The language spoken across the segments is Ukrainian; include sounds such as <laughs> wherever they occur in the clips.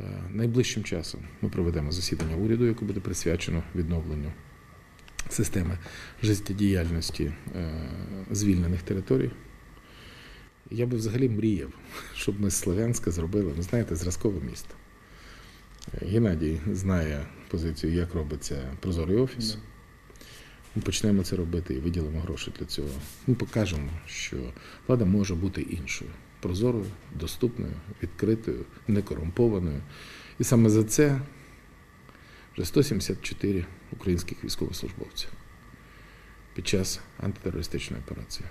Е, Найближчим часом ми проведемо засідання уряду, яке буде присвячено відновленню системи життєдіяльності е, звільнених територій. Я би взагалі мріяв, <laughs> щоб ми з Слов'янська зробили, ви знаєте, зразкове місто. Е, Геннадій знає позицію, як робиться прозорий офіс. Ми почнемо це робити і виділимо гроші для цього. Ми покажемо, що влада може бути іншою, прозорою, доступною, відкритою, некорумпованою. І саме за це вже 174 українських військовослужбовців під час антитерористичної операції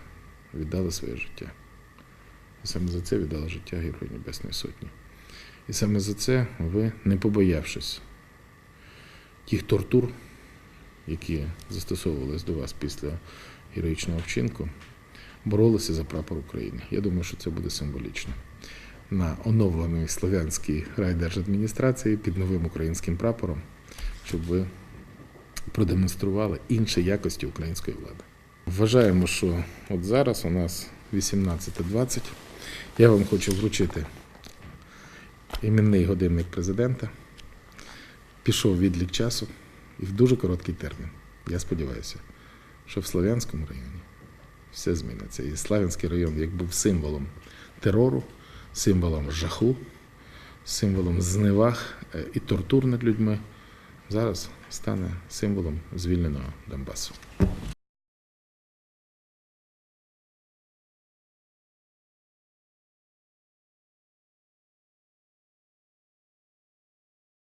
віддали своє життя. І саме за це віддали життя Герою Небесної Сотні. І саме за це ви, не побоявшись тих тортур, які застосовувались до вас після героїчного вчинку, боролися за прапор України. Я думаю, що це буде символічно. На оновленій слов'янській райдержадміністрації під новим українським прапором, щоб ви продемонстрували інші якості української влади. Вважаємо, що от зараз у нас 18.20. Я вам хочу вручити іменний годинник президента. Пішов відлік часу і в дуже короткий термін. Я сподіваюся, що в Слов'янському районі все зміниться. І Славянський район, як був символом терору, символом жаху, символом зневаг е, і тортур над людьми, зараз стане символом звільненого Донбасу.